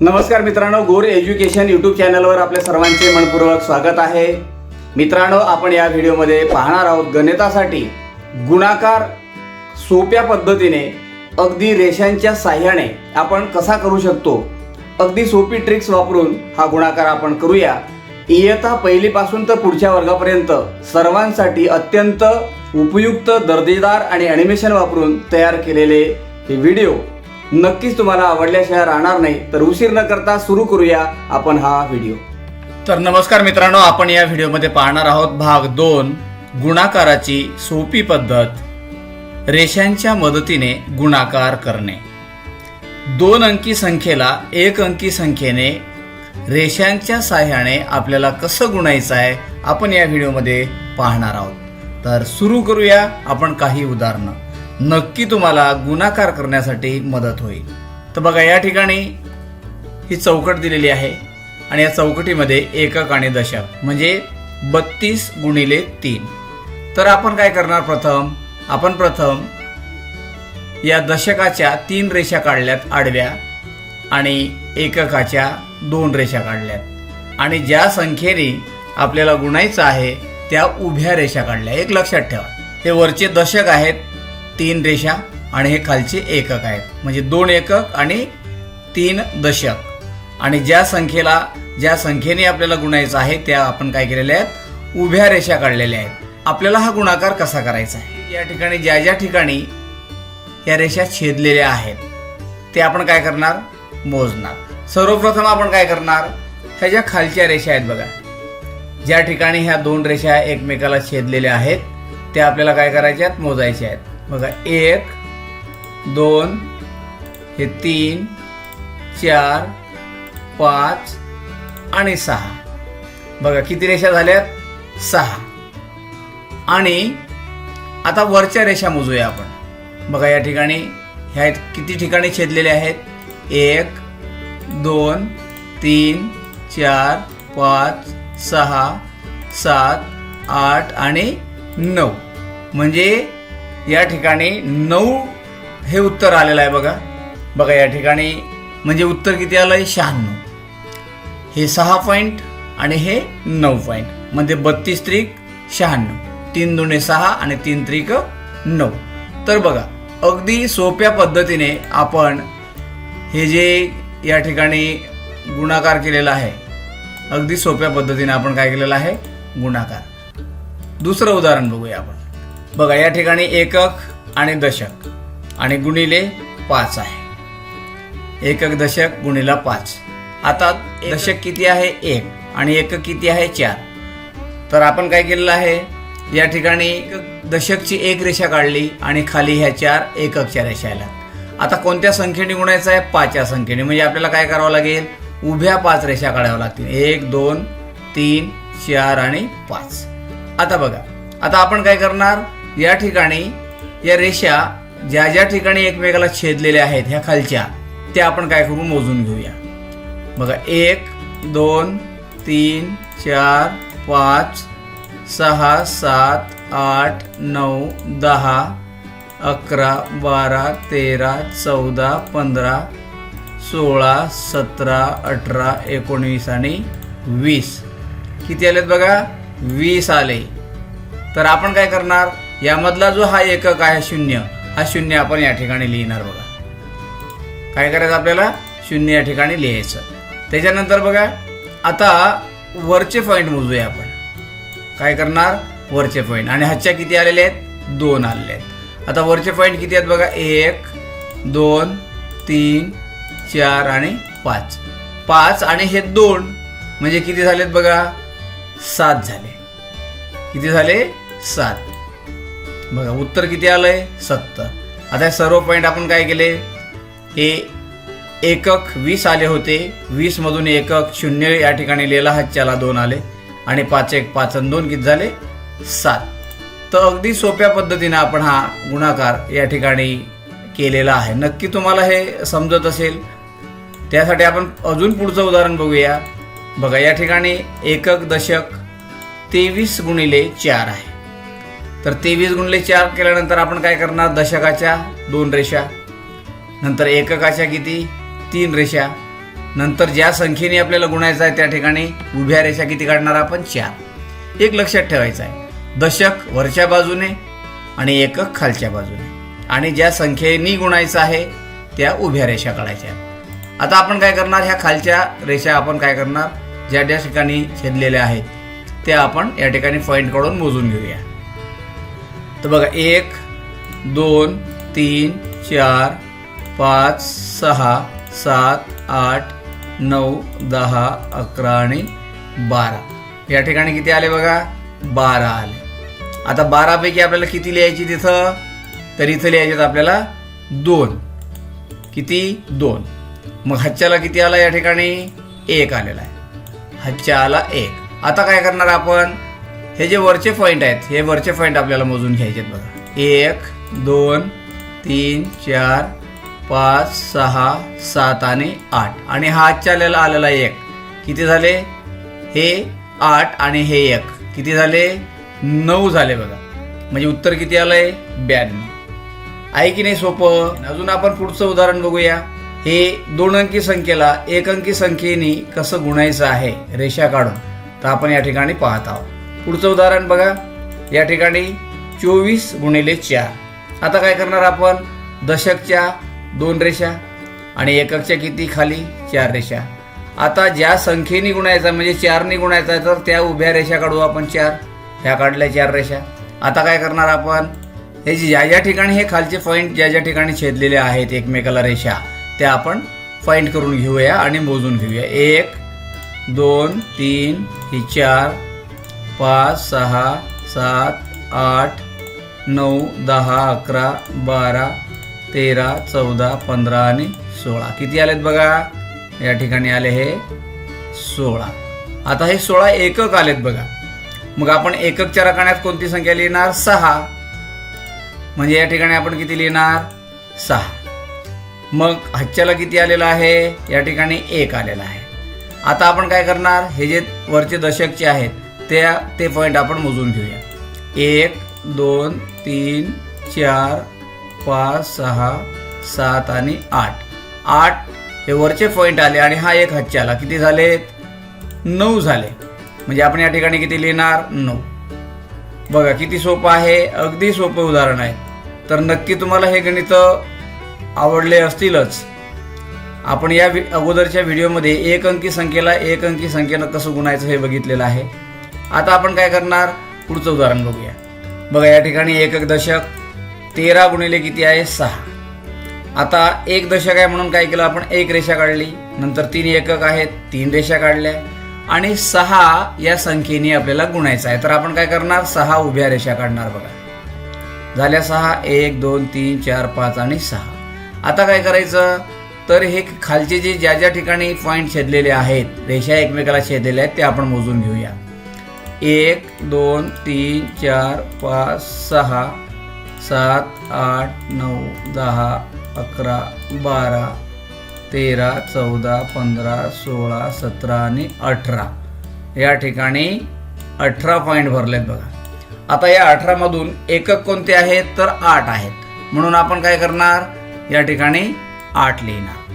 नमस्कार मित्रांनो गोर एज्युकेशन यूट्यूब चॅनलवर आपल्या सर्वांचे मनपूर्वक स्वागत आहे. मित्रांनो आपण या व्हिडिओमध्ये पाहणार आहोत गणितासाठी गुणाकार सोप्या पद्धतीने अगदी रेषांच्या साह्याने आपण कसा करू शकतो? अगदी सोपी ट्रिक्स वापरून हा गुणाकार आपण करूया. इयता पहिलीपासून तर पुढच्या वर्गापर्यंत सर्वांसाठी अत्यंत उपयुक्त दर्जेदार आणि ॲनिमेशन वापरून तयार केलेले हे व्हिडिओ नक्कीच तुम्हाला आवडल्याशिवाय राहणार नाही तर उशीर न करता सुरू करूया आपण हा व्हिडिओ. तर नमस्कार मित्रांनो आपण या व्हिडिओमध्ये पाहणार आहोत भाग दोन गुणाकाराची सोपी पद्धत रेषांच्या मदतीने गुणाकार करणे. दोन अंकी संख्येला एक अंकी संख्येने रेषांच्या साह्याने आपल्याला कसं गुणायचं आहे आपण या व्हिडिओमध्ये पाहणार आहोत. तर सुरू करूया आपण काही उदाहरणं. नक्की तुम्हाला गुणाकार करण्यासाठी मदत होईल. तर बघा या ठिकाणी ही चौकट दिलेली आहे आणि या चौकटीमध्ये एकक आणि दशक म्हणजे बत्तीस गुणिले तीन. तर आपण काय करणार प्रथम? आपण प्रथम या दशकाच्या तीन रेषा काढल्यात आडव्या आणि एककाच्या दोन रेषा काढल्यात. आणि ज्या संख्येने आपल्याला गुणायचं आहे त्या उभ्या रेषा काढल्या. एक लक्षात ठेवा. हे वरचे दशक आहेत तीन रेषा आणि हे खालचे एकक आहेत. म्हणजे दोन एकक आणि तीन दशक. आणि ज्या संख्येला ज्या संख्येने आपल्याला गुणायचं आहे त्या आपण काय केलेल्या आहेत? उभ्या रेषा काढलेल्या आहेत. आपल्याला हा गुणाकार कसा करायचा आहे? या ठिकाणी ज्या ज्या ठिकाणी या रेषा छेदलेल्या आहेत ते आपण काय करणार? मोजणार. सर्वप्रथम आपण काय करणार? ह्या ज्या खालच्या रेषा आहेत बघा ज्या ठिकाणी ह्या दोन रेषा एकमेकाला छेदलेल्या आहेत त्या आपल्याला काय करायच्या आहेत? मोजायच्या आहेत. बघा एक दोन हे तीन चार पाच आणि सहा. बघा किती रेषा झाल्यात? सहा. आणि आता वरच्या रेषा मोजूया आपण. बघा या ठिकाणी ह्या किती ठिकाणी छेदलेल्या आहेत? एक दोन तीन चार पाच सहा सात आठ आणि नऊ. म्हणजे या ठिकाणी नऊ हे उत्तर आलेलं आहे बघा. बघा या ठिकाणी म्हणजे उत्तर किती आलं आहे शहाण्णव. हे सहा पॉईंट आणि हे नऊ पॉईंट म्हणजे बत्तीस त्रिक शहाण्णव. तीन दुणे सहा आणि तीन त्रिक नऊ. तर बघा अगदी सोप्या पद्धतीने आपण हे जे या ठिकाणी गुणाकार केलेला आहे अगदी सोप्या पद्धतीने आपण काय केलेलं आहे? गुणाकार. दुसरं उदाहरण बघूया आपण. बघा या ठिकाणी एकक आणि दशक आणि गुणिले पाच आहे. एकक दशक गुणिला पाच. आता दशक किती आहे? एक. आणि एकक किती आहे? चार. तर आपण काय केलेलं आहे? या ठिकाणी दशकची एक रेषा काढली आणि खाली ह्या चार एककच्या रेषा आल्या. आता कोणत्या संख्येने गुणायचं आहे? पाच या संख्येने. म्हणजे आपल्याला काय करावं लागेल? उभ्या पाच रेषा काढाव्या लागतील. एक दोन तीन चार आणि पाच. आता बघा. आता आपण काय करणार? या ठिकाणी या रेषा ज्या ज्या ठिकाणी एकमेकाला छेदलेल्या आहेत ह्या खालच्या त्या आपण काय करू? मोजून घेऊया. बघा एक दोन तीन चार पाच सहा सात आठ नऊ दहा अकरा बारा तेरा चौदा पंधरा सोळा सतरा अठरा एकोणवीस आणि वीस. किती आलेत बघा? वीस आले. तर आपण काय करणार? यामधला जो हा एकक आहे शून्य हा शून्य आपण या ठिकाणी लिहिणार बघा. काय करायचं आपल्याला? शून्य या ठिकाणी लिहायचं. त्याच्यानंतर बघा आता वरचे पॉईंट मोजूया आपण. काय करणार? वरचे पॉईंट आणि हातच्या किती आलेले आहेत? दोन आलेले आहेत. आता वरचे पॉईंट किती आहेत बघा? एक दोन तीन चार आणि पाच. पाच आणि हे दोन म्हणजे किती झालेत बघा? सात झाले. किती झाले? सात. बघा उत्तर किती आलं आहे सत्तर आता सर्व पॉईंट आपण काय केले? हे एकक वीस आले होते. वीसमधून एकक शून्य या ठिकाणी लिहिला हातच्याला दोन आले. आणि पाच एक पाच आणि दोन किती झाले? सात. तर अगदी सोप्या पद्धतीने आपण हा गुणाकार या ठिकाणी केलेला आहे. नक्की तुम्हाला हे समजत असेल. त्यासाठी आपण अजून पुढचं उदाहरण बघूया. बघा या ठिकाणी एकक दशक तेवीस गुणिले चार आहे. तर तेवीस गुणले चार केल्यानंतर आपण काय करणार? दशकाच्या दोन रेषा. नंतर एककाच्या किती? तीन रेषा. नंतर ज्या संख्येने आपल्याला गुणायचं आहे त्या ठिकाणी उभ्या रेषा किती काढणार आपण? चार. एक लक्षात ठेवायचं आहे. दशक वरच्या बाजूने आणि एकक खालच्या बाजूने. आणि ज्या संख्येने गुणायचं आहे त्या उभ्या रेषा काढायच्या आता आपण काय करणार? ह्या खालच्या रेषा आपण काय करणार? ज्या ज्या ठिकाणी छेदलेल्या आहेत त्या आपण या ठिकाणी पॉईंट काढून मोजून घेऊया. तर बघा एक दोन तीन चार पाच सहा सात आठ नऊ दहा अकरा आणि बारा. या ठिकाणी किती आले बघा? बारा आले. आता बारापैकी आपल्याला किती लिहायची तिथं? तर इथं लिहायचे आपल्याला दोन. किती? दोन. मग हच्च्याला किती आला या ठिकाणी? एक आलेला आहे. हच्च्या आला एक. आता काय करणार आपण? हे जे वरचे पॉईंट आहेत हे वरचे पॉईंट आपल्याला मोजून घ्यायचे आहेत बघा. एक दोन तीन चार पाच सहा सात आणि आठ. आणि हा आजच्या आलेला एक. किती झाले? हे आठ आणि हे एक. किती झाले? नऊ झाले बघा. म्हणजे उत्तर किती आलं आहे ब्याण्णव. आहे की नाही सोपं? अजून आपण पुढचं उदाहरण बघूया. हे दोन अंकी संख्येला एक अंकी संख्येने कसं गुणायचं आहे? रेषा काढून. तर आपण या ठिकाणी पाहत आहोत. पुढचं उदाहरण बघा. या ठिकाणी चोवीस गुणिले चार. आता काय करणार आपण? दशकच्या दोन रेषा आणि एककच्या किती? खाली चार रेषा. आता ज्या संख्येने गुणायचा म्हणजे चारने गुणायचा आहे तर त्या उभ्या रेषा काढू आपण चार. ह्या काढल्या चार रेषा. आता काय करणार आपण? हे जे ज्या ज्या ठिकाणी हे खालचे पॉईंट ज्या ज्या ठिकाणी छेदलेले आहेत एकमेकाला रेषा त्या आपण पॉईंट करून घेऊया आणि मोजून घेऊया. एक दोन तीन ही चार पाच सहा सात आठ नऊ दहा अकरा बारा तेरा चौदा पंधरा आणि सोळा. किती आलेत बघा? या ठिकाणी आले हे सोळा. आता हे सोळा एकक आलेत बघा. मग आपण एककच्या रकाण्यात कोणती संख्या लिहिणार? सहा. म्हणजे या ठिकाणी आपण किती लिहिणार? सहा. मग हच्च्याला किती आलेलं आहे? या ठिकाणी एक आलेला आहे. आता आपण काय करणार? हे जे वरचे दशकचे आहेत त्या ते पॉईंट आपण मोजून घेऊया. एक दोन तीन चार पाच सहा सात आणि आठ. आठ हे वरचे पॉईंट आले आणि हा एक हच्चे आला. किती झालेत? नऊ झाले. म्हणजे आपण या ठिकाणी किती लिहिणार? नऊ. बघा किती सोपं आहे? अगदी सोपं उदाहरण आहे. तर नक्की तुम्हाला हे गणित आवडले असतीलच. आपण या अगोदरच्या व्हिडिओमध्ये एक अंकी संख्येला एक अंकी संख्येनं कसं गुणायचं हे बघितलेलं आहे. आता आपण काय करणार? पुढचं उदाहरण बघूया. बघा या ठिकाणी एक एक दशक तेरा गुणिले किती आहे? सहा. आता एक दशक आहे म्हणून काय केलं आपण? एक रेषा काढली. नंतर तीन एकक आहेत तीन रेषा काढल्या. आणि सहा या संख्येने आपल्याला गुणायचं आहे. तर आपण काय करणार? सहा उभ्या रेषा काढणार बघा. झाल्या सहा एक दोन तीन चार पाच आणि सहा. आता काय करायचं? तर हे खालचे जे ज्या ज्या ठिकाणी पॉईंट छेदलेले आहेत रेषा एकमेकाला छेदलेल्या आहेत ते आपण मोजून घेऊया. एक दोन तीन चार पाच सहा सात आठ नऊ दहा अकरा बारा तेरा चौदा पंधरा सोळा सतरा आणि अठरा. या ठिकाणी अठरा पॉईंट भरलेत बघा. आता या अठरामधून एकक कोणते आहेत? तर आठ आहेत. म्हणून आपण काय करणार? या ठिकाणी आठ लिहिणार.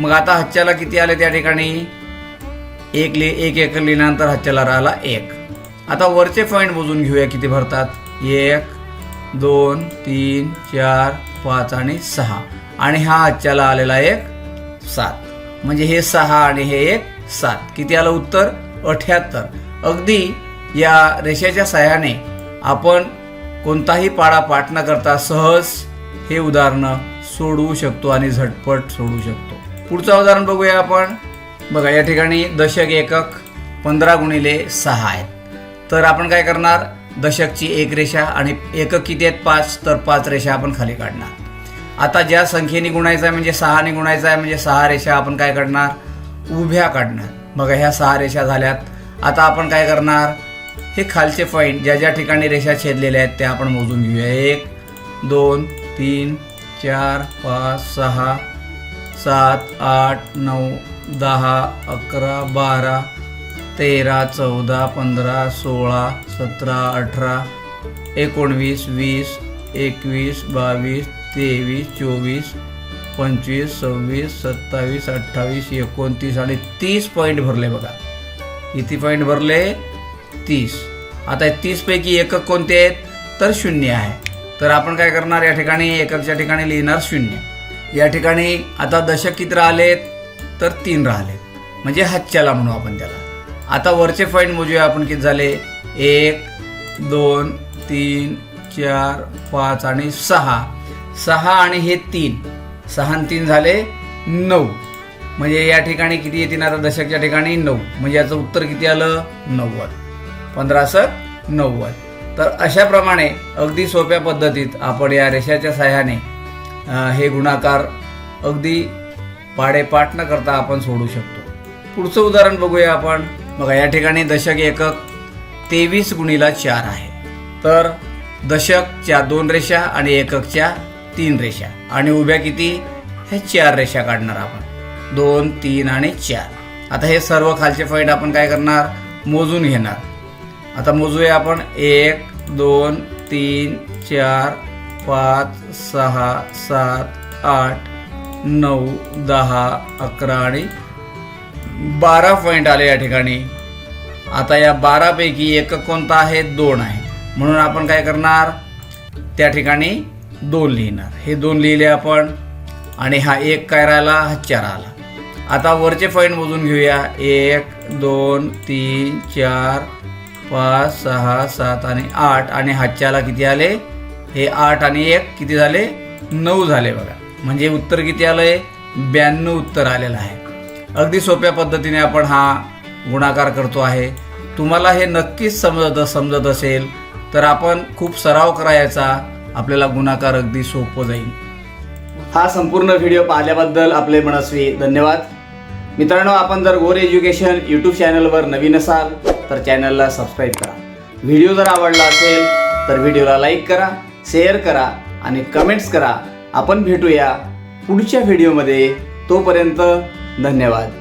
मग आता हच्च्याला किती आले त्या ठिकाणी? एक लि एक एक लिहिल्यानंतर हच्च्याला राहिला एक. आता वरचे पॉईंट मोजून घेऊया किती भरतात? एक दोन तीन चार पाच आणि सहा. आणि हा आजच्याला आलेला एक सात. म्हणजे हे सहा आणि हे एक सात. किती आलं उत्तर? अठ्याहत्तर. अगदी या रेषेच्या सहाय्याने आपण कोणताही पाडा पाठ न करता सहज हे उदाहरणं सोडवू शकतो आणि झटपट सोडवू शकतो. पुढचं उदाहरण बघूया आपण. बघा या ठिकाणी दशक एकक पंधरा गुणिले सहा आहेत. तर आपण काय करणार? दशकची एक रेषा आणि एकक किती आहेत? पाच. तर पाच रेषा आपण खाली काढणार. आता ज्या संख्येने गुणायचं आहे म्हणजे सहाने गुणायचं आहे म्हणजे सहा रेषा आपण काय काढणार उभ्या काढणार. बघा ह्या सहा रेषा झाल्यात. आता आपण काय करणार? हे खालचे पॉईंट ज्या ज्या ठिकाणी रेषा छेदलेल्या आहेत त्या आपण मोजून घेऊया. एक दोन तीन चार पाच सहा सात आठ नऊ दहा अकरा बारा तेरा चौदा पंधरा सोळा सतरा अठरा एकोणवीस वीस एकवीस बावीस तेवीस चोवीस पंचवीस सव्वीस सत्तावीस अठ्ठावीस एकोणतीस आणि तीस पॉईंट भरले बघा. किती पॉईंट भरले? तीस. आता तीसपैकी एकक कोणते आहेत? तर शून्य आहे. तर आपण काय करणार? या ठिकाणी एककच्या ठिकाणी लिहिणार शून्य. या ठिकाणी आता दशक किती राहिलेत? तर तीन राहिलेत. म्हणजे हातच्याला म्हणू आपण त्याला. आता वरचे पॉईंट मोजूया आपण किती झाले? एक दोन तीन चार पाच आणि सहा. सहा आणि हे तीन. सहा आणि तीन झाले नऊ. म्हणजे या ठिकाणी किती येतील? आता दशकच्या ठिकाणी नऊ. म्हणजे याचं उत्तर किती आलं? नव्वद. पंधरा सर नव्वद. तर अशाप्रमाणे अगदी सोप्या पद्धतीत आपण या रेषाच्या सहाय्याने हे गुणाकार अगदी पाडेपाठ न करता आपण सोडू शकतो. पुढचं उदाहरण बघूया आपण. बघा या ठिकाणी दशक एकक तेवीस गुणीला चार आहे. तर दशकच्या दोन रेषा आणि एककच्या तीन रेषा. आणि उभ्या किती? हे चार रेषा काढणार आपण. दोन तीन आणि चार. आता हे सर्व खालचे फाईट आपण काय करणार? मोजून घेणार. आता मोजूया आपण. एक दोन तीन चार पाच सहा सात आठ नऊ दहा अकरा आणि बारा पॉईंट आले या ठिकाणी. आता या बारापैकी एक कोणता आहे? दोन आहे. म्हणून आपण काय करणार? त्या ठिकाणी दोन लिहिणार. हे दोन लिहिले आपण. आणि हा एक काय राहिला? हा चार आला. आता वरचे पॉईंट मोजून घेऊया. एक दोन तीन चार पाच सहा सात आणि आठ. आणि हातच्याला किती आले? हे आठ आणि एक किती झाले? नऊ झाले बघा. म्हणजे उत्तर किती आलं आहे ब्याण्णव उत्तर आलेलं आहे. अगदी सोप्या पद्धतीने आपण हा गुणाकार करतो आहे. तुम्हाला हे नक्कीच समजत समजत असेल तर आपण खूप सराव करायचा. आपल्याला गुणाकार अगदी सोपं जाईल. हा संपूर्ण व्हिडिओ पाहिल्याबद्दल आपले मनस्वी धन्यवाद. मित्रांनो आपण जर गोर एज्युकेशन यूट्यूब चॅनलवर नवीन असाल तर चॅनलला सबस्क्राईब करा. व्हिडिओ जर आवडला असेल तर व्हिडिओला लाईक करा शेअर करा आणि कमेंट्स करा. आपण भेटूया पुढच्या व्हिडिओमध्ये तोपर्यंत धन्यवाद.